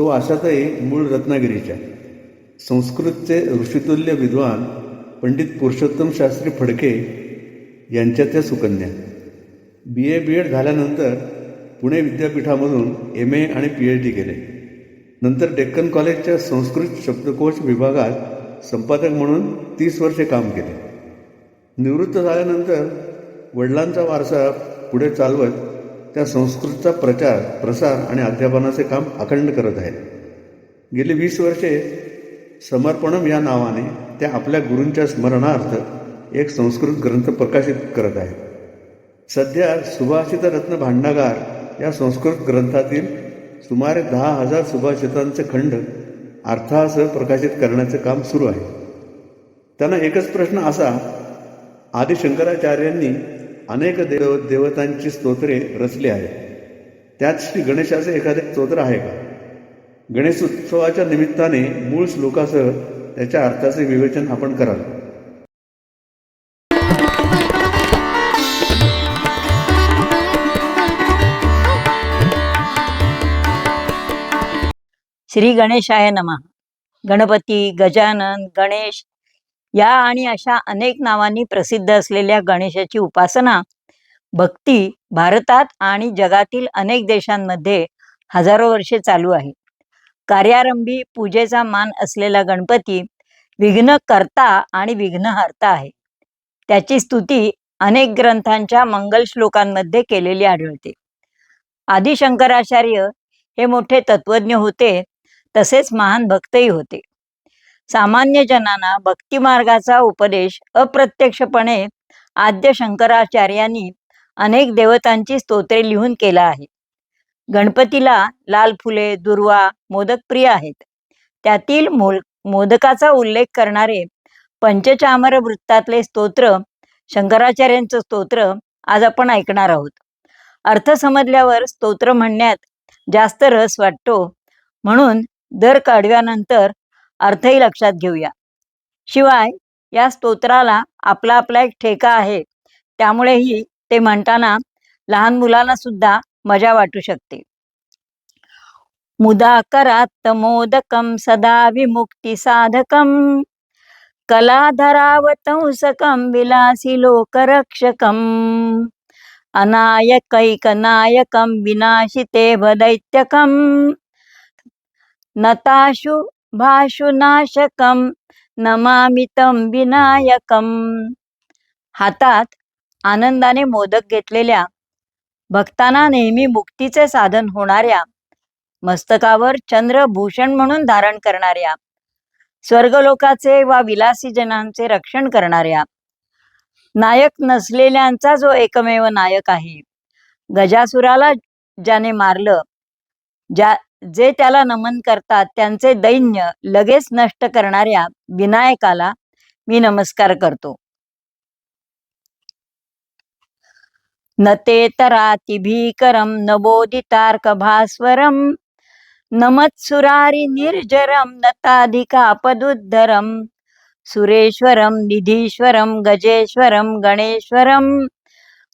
So आशाताई मूळ रत्नागिरीच्या. संस्कृतचे ऋषितुल्य विद्वान पंडित पुरुषोत्तम शास्त्री फडके यांच्या त्या सुकन्या. बी ए बी एड झाल्यानंतर पुणे विद्यापीठामधून एम ए आणि पी एच डी केले. नंतर डेक्कन कॉलेजच्या संस्कृत शब्दकोश विभागात संपादक म्हणून तीस वर्षे काम केले. निवृत्त झाल्यानंतर वडिलांचा वारसा पुढे चालवत त्या संस्कृतचा प्रचार प्रसार आणि अध्यापनाचे काम अखंड करत आहेत. गेली वीस वर्षे समर्पणम या नावाने त्या आपल्या गुरूंच्या स्मरणार्थ एक संस्कृत ग्रंथ प्रकाशित करत आहेत. सध्या सुभाषित रत्न भांडागार या संस्कृत ग्रंथातील सुमारे दहा हजार सुभाषितांचे खंड अर्थासह प्रकाशित करण्याचे काम सुरू आहे. त्यांना एकच प्रश्न असा आदिशंकराचार्यांनी अनेक देव देवतांची स्तोत्रे रचली आहेत. त्यात श्री गणेशाचे एखादे स्तोत्र आहे का? गणेशोत्सवाच्या निमित्ताने मूळ श्लोकासह त्याच्या अर्थाचे विवेचन आपण कराल. श्री गणेशाय नमः. गणपती गजानन गणेश या आणि अशा अनेक नावांनी प्रसिद्ध असलेल्या गणेशाची उपासना भक्ती भारतात आणि जगातील अनेक देशांमध्ये हजारो वर्षे चालू आहे. कार्यारंभी पूजेचा मान असलेला गणपती विघ्न करता आणि विघ्नहर्ता आहे. त्याची स्तुती अनेक ग्रंथांच्या मंगल श्लोकांमध्ये केलेली आढळते. आदिशंकराचार्य हे मोठे तत्वज्ञ होते तसेच महान भक्तही होते. सामान्य जनांना भक्ती मार्गाचा उपदेश अप्रत्यक्षपणे आद्य शंकराचार्यांनी अनेक देवतांची स्तोत्रे लिहून केला आहे. गणपतीला लाल फुले दुर्वा मोदक प्रिय आहेत. त्यातील मोल मोदकाचा उल्लेख करणारे पंचचामर वृत्तातले स्तोत्र शंकराचार्यांचं स्तोत्र आज आपण ऐकणार आहोत. अर्थ समजल्यावर स्तोत्र म्हणण्यात जास्त रस वाटतो. म्हणून दर काढव्यानंतर अर्थही लक्षात घेऊया. शिवाय या स्तोत्राला आपला आपला एक ठेका आहे. त्यामुळेही ते म्हणताना लहान मुलांना सुद्धा मजा वाटू शकते. मुदाकरात मोदकम सदा विमुक्ती साधकम कलाधरावतंसकम विलासी लोकरक्षकम अनायकैकनायकं विनाशिते दैत्यकं नताशु भाषुनाशकम नमामितम विनायकम हातात आनंदाने मोदक घेतलेल्या भक्तांना नेहमी मुक्तीचे साधन होणाऱ्या मस्तकावर चंद्रभूषण म्हणून धारण करणाऱ्या स्वर्गलोकाचे वा विलासी जनांचे रक्षण करणाऱ्या नायक नसलेल्यांचा जो एकमेव नायक आहे गजासुराला ज्याने मारलं ज्या जे त्याला नमन करतात त्यांचे दैन्य लगेच नष्ट करणाऱ्या विनायकाला मी नमस्कार करतो. न ते तराति भीकरम नबोदितार्क भास्वरम नमत्सुरारी निर्जरम नताधिकापदुद्धरम सुरेश्वरम निधीश्वरम गजेश्वरम गणेश्वरम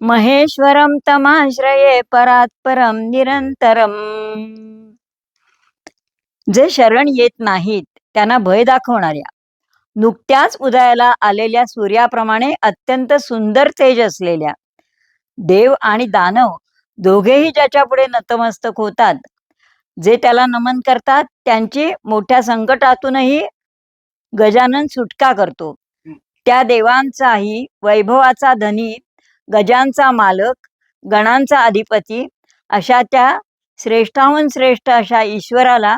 महेश्वरम तमाश्रये परात्परम निरंतरम जे शरण येत नाहीत त्यांना भय दाखवणाऱ्या. नुकत्याच उदयाला आलेल्या सूर्याप्रमाणे अत्यंत सुंदर तेज असलेल्या. देव आणि दानव दोघेही ज्याच्या पुढे नतमस्तक होतात. जे त्याला नमन करतात त्यांची मोठ्या संकटातूनही गजानन सुटका करतो. त्या देवांचाही वैभवाचा धनी गजांचा मालक गणांचा अधिपती अशा त्या श्रेष्ठाहून श्रेष्ठ अशा ईश्वराला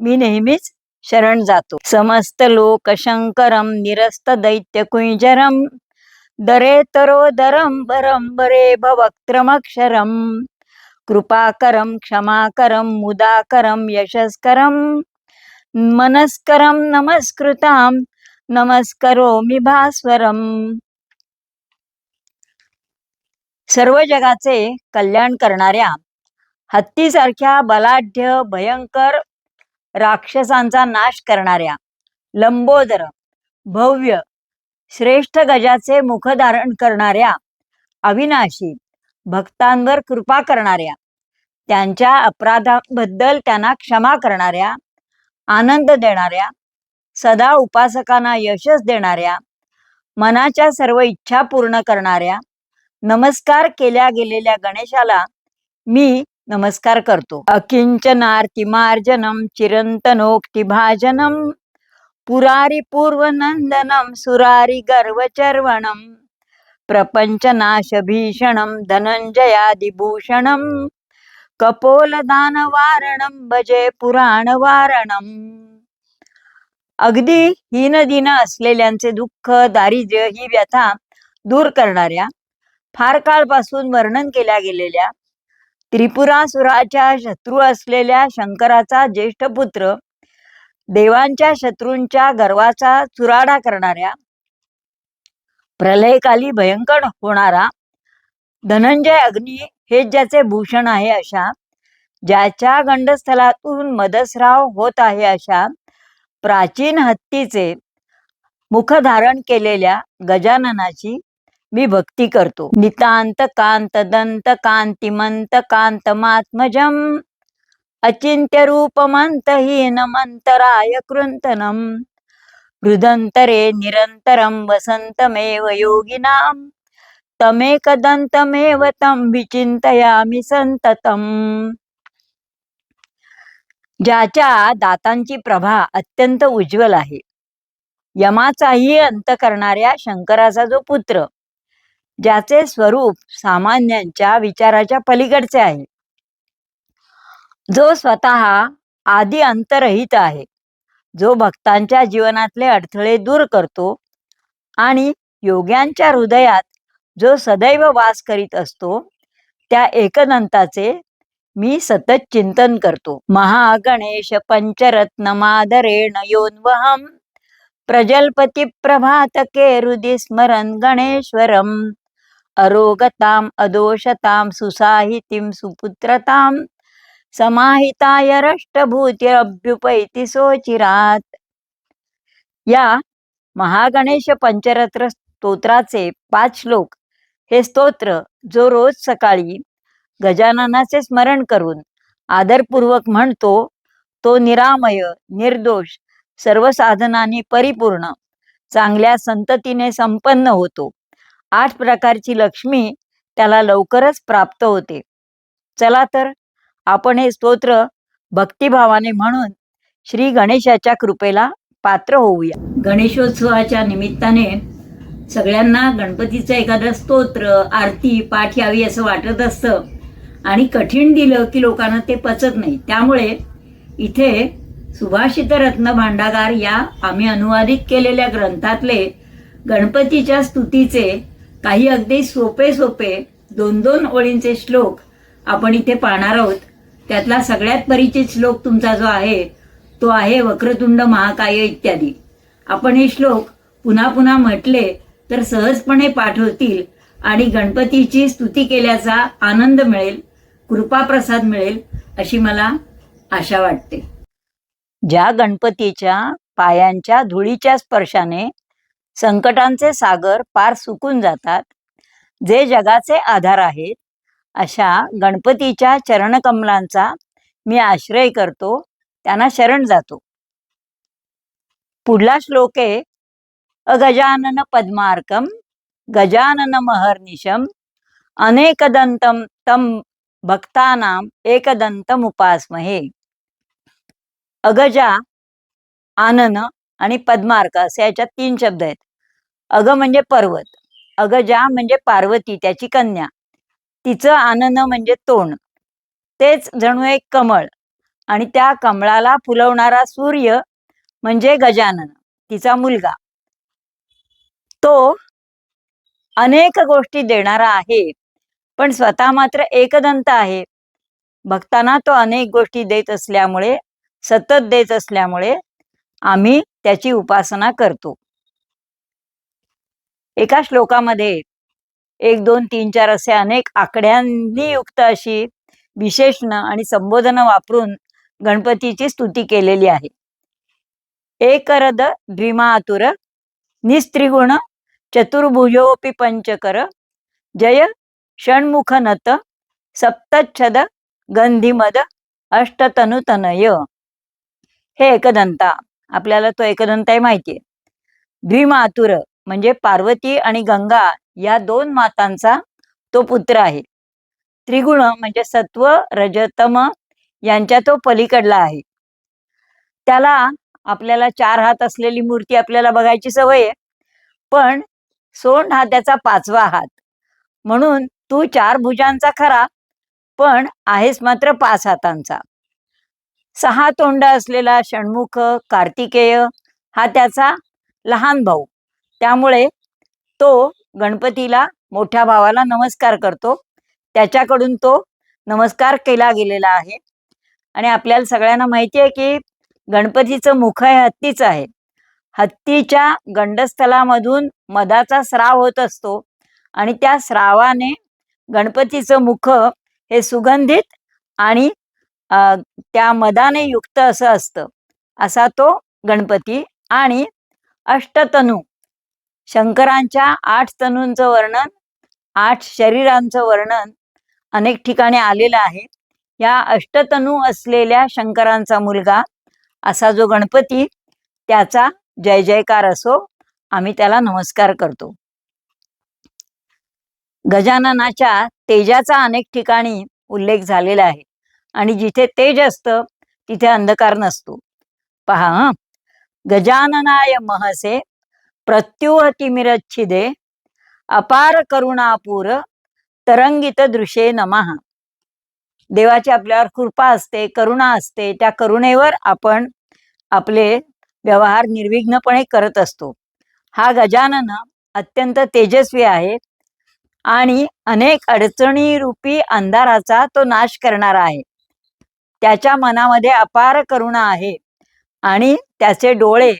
मी नेहमीच शरण जातो. समस्त लोक शंकरम निरस्त दैत्य कुंजरम दरे तरोदरम बरम बरे भवक्रमक्षरम कृपाकरम क्षमाकरम मुदाकरम यशस्करम मनस्करम नमस्कृताम नमस्करोमि भास्वरम. सर्व जगाचे कल्याण करणाऱ्या हत्तीसारख्या बलाढ्य भयंकर राक्षसांचा नाश करणाऱ्या लंबोदर भव्य श्रेष्ठ गजाचे मुख धारण करणाऱ्या अविनाशी भक्तांवर कृपा करणाऱ्या त्यांच्या अपराधाबद्दल त्यांना क्षमा करणाऱ्या आनंद देणाऱ्या सदा उपासकांना यशस देणाऱ्या मनाच्या सर्व इच्छा पूर्ण करणाऱ्या नमस्कार केल्या गेलेल्या गणेशाला मी नमस्कार करतो. अकिंचनार्तिमार्जनम चिरंतनोक्तिभाजनम पुरारी पूर्वनंदनम सुरारी गर्वचर्वणम प्रपंचनाश भीषणम धनंजयादिभूषणम कपोलदानवारणम भजे पुराणवारणम. अगदी हीनदिन असलेल्यांचे दुःख दारिद्र्य ही व्यथा दूर करणाऱ्या फार काळपासून वर्णन केल्या गेलेल्या त्रिपुरासुराच्या शत्रू असलेल्या शंकराचा ज्येष्ठ पुत्र देवांच्या शत्रूंच्या गर्वाचा चुराडा करणाऱ्या प्रलयकाली भयंकर होणारा धनंजय अग्नी हे ज्याचे भूषण आहे अशा ज्याच्या गंडस्थलातून मदसराव होत आहे अशा प्राचीन हत्तीचे मुख धारण केलेल्या गजाननाची मी भक्ती करतो. नितांत कांत दंत कांतिमंत कांतमात्मजम. अचिंत्य रूपमंतहीन मंतराय कृंतनम हृदंतरे निरंतरम वसंतमेव योगिनाम. तमेकदंतमेव तं विचिंतयामी संततम ज्याच्या दातांची प्रभा अत्यंत उज्ज्वल आहे. यमाचाही अंत करणाऱ्या शंकराचा जो पुत्र ज्याचे स्वरूप सामान्यांच्या विचाराच्या पलीकडचे आहे. जो स्वतः आधी अंतरहित आहे जो भक्तांच्या जीवनातले अडथळे दूर करतो आणि योग्यांच्या हृदयात जो सदैव वास करीत असतो त्या एकनंताचे मी सतत चिंतन करतो. महागणेश पंचरत्न मादरेण योन्वहम प्रजलपती प्रभातके हृदि स्मरण गणेश्वरम। अरोगताम अदोषताम सुसाहितीम सुपुत्रताम। समाहिताय रष्टभूतिरभ्युपैति सोचिरात। या महागणेश पंचरत्र स्तोत्राचे पाच श्लोक। हे स्तोत्र जो रोज सकाळी गजाननाचे स्मरण करून आदरपूर्वक म्हणतो तो निरामय निर्दोष सर्व साधनांनी परिपूर्ण चांगल्या संततीने संपन्न होतो। आठ प्रकारची लक्ष्मी त्याला लवकरच प्राप्त होते. चला तर आपण हे स्तोत्र भक्तिभावाने म्हणून श्री गणेशाच्या कृपेला पात्र होऊया. गणेशोत्सवाच्या निमित्ताने सगळ्यांना गणपतीचं एखादं स्तोत्र आरती पाठ यावी असं वाटत असतं आणि कठीण दिलं की लोकांना ते पचत नाही. त्यामुळे इथे सुभाषित रत्न भांडागार या आम्ही अनुवादित केलेल्या ग्रंथातले गणपतीच्या स्तुतीचे काही अगदी सोपे सोपे दोन दोन ओळींचे श्लोक आपण इथे पाहणार आहोत. त्यातला सगळ्यात परिचित श्लोक तुमचा जो आहे तो आहे वक्रतुंड महाकाय इत्यादी. आपण हे श्लोक पुन्हा पुन्हा म्हटले तर सहजपणे पाठ होतील आणि गणपतीची स्तुती केल्याचा आनंद मिळेल कृपाप्रसाद मिळेल अशी मला आशा वाटते. ज्या गणपतीच्या पायांच्या धुळीच्या स्पर्शाने संकटांचे सागर पार सुकून जातात. जे जगाचे आधार आहेत अशा गणपतीच्या चरणकमलांचा मी आश्रय करतो त्यांना शरण जातो. पुढला श्लोक आहे अगजानन पद्मार्कम गजानन महर्निशम अनेकदंतम तम भक्तानाम एकदंतम उपासमहे. अगजा आनन आणि पद्मार्क असे याच्यात तीन शब्द आहेत. अग म्हणजे पर्वत. अगजा म्हणजे पार्वती त्याची कन्या. तिचं आनन म्हणजे तोंड. तेच जणू एक कमळ. आणि त्या कमळाला फुलवणारा सूर्य म्हणजे गजानन तिचा मुलगा. तो अनेक गोष्टी देणारा आहे पण स्वतः मात्र एकदंत आहे. भक्तांना तो अनेक गोष्टी देत असल्यामुळे सतत देत असल्यामुळे आम्ही त्याची उपासना करतो. एका श्लोकामध्ये एक दोन तीन चार असे अनेक आकड्यांनी युक्त अशी विशेषण आणि संबोधन वापरून गणपतीची स्तुती केलेली आहे. एकरद द्विमातुर निस्त्रिगुण चतुर्भुजोपि पंचकर जय षण्मुख नत सप्तच्छद गंधिमद अष्टतनुतनय. हे एकदंता. आपल्याला तो एकदंताही माहितीये. द्विमातुर म्हणजे पार्वती आणि गंगा या दोन मातांचा तो पुत्र आहे. त्रिगुण म्हणजे सत्व रजतम यांच्या तो पलीकडला आहे. त्याला आपल्याला चार हात असलेली मूर्ती आपल्याला बघायची सवय आहे. पण सोंड हा त्याचा पाचवा हात. म्हणून तू चार भुजांचा खरा पण आहेस मात्र पाच हातांचा. सहा तोंड असलेला षण्मुख कार्तिकेय हा त्याचा लहान भाऊ. त्यामुळे तो गणपतीला मोठ्या भावाला नमस्कार करतो. त्याच्याकडून तो नमस्कार केला गेलेला आहे. आणि आपल्याला सगळ्यांना माहिती आहे की गणपतीचं मुख हे हत्तीचं आहे. हत्तीच्या गंडस्थलामधून मधाचा स्राव होत असतो आणि त्या स्रावाने गणपतीचं मुख हे सुगंधित आणि त्या मदाने युक्त असं असतं. असा तो गणपती आणि अष्टतनू शंकरांच्या आठ तनूंचं वर्णन आठ शरीरांचं वर्णन अनेक ठिकाणी आलेलं आहे. या अष्टतनू असलेल्या शंकरांचा मुलगा असा जो गणपती त्याचा जय जयकार असो आम्ही त्याला नमस्कार करतो. गजाननाच्या तेजाचा अनेक ठिकाणी उल्लेख झालेला आहे आणि जिथे तेज असतं तिथे अंधकार नसतो. पहा गजाननाय महसे प्रत्युहतिमिरच्छिदे अपार करुणापूर तरंगित दृशे नमः देवाची आपल्यावर कृपा असते करुणा असते. त्या करुणेवर आपण आपले व्यवहार निर्विघ्नपणे करत असतो. हा गजानन अत्यंत तेजस्वी आहे आणि अनेक अडचणी रूपी अंधाराचा तो नाश करणारा आहे. त्याच्या मनामध्ये अपार करुणा आहे आणि त्याचे डोळे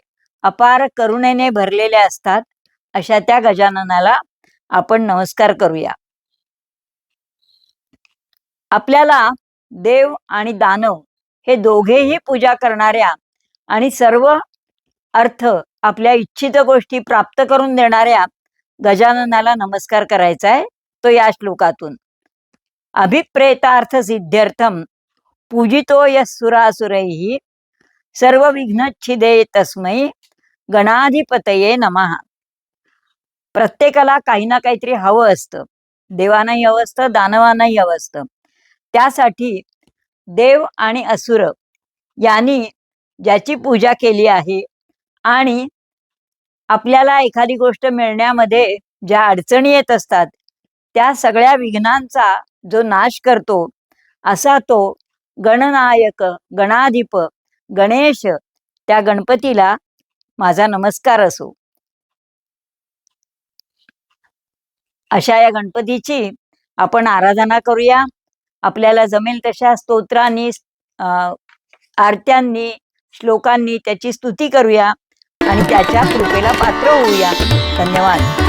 अपार करुणेने भरलेल्या असतात अशा त्या गजाननाला आपण नमस्कार करूया. आपल्याला देव आणि दानव हे दोघेही पूजा करणाऱ्या आणि सर्व अर्थ आपल्या इच्छित गोष्टी प्राप्त करून देणाऱ्या गजाननाला नमस्कार करायचा आहे तो या श्लोकातून. अभिप्रेतार्थ सिद्ध्यर्थम पूजितो यस्सुरासुरैः सर्व विघ्नच्छिदे तस्मै गणाधिपतये नमः. प्रत्येकाला काही ना काहीतरी हवं असतं. देवानाही हवं असतं दानवांनाही हवं असतं. त्यासाठी देव आणि असुर यांनी ज्याची पूजा केली आहे आणि आपल्याला एखादी गोष्ट मिळण्यामध्ये ज्या अडचणी येत असतात त्या सगळ्या विघ्नांचा जो नाश करतो असा तो गणनायक गणाधिप गणेश त्या गणपतीला माझा नमस्कार असो. अशा या गणपतीची आपण आराधना करूया. आपल्याला जमेल तशा स्तोत्रांनी आरत्यांनी श्लोकांनी त्याची स्तुती करूया आणि त्याच्या कृपेला पात्र होऊया. धन्यवाद.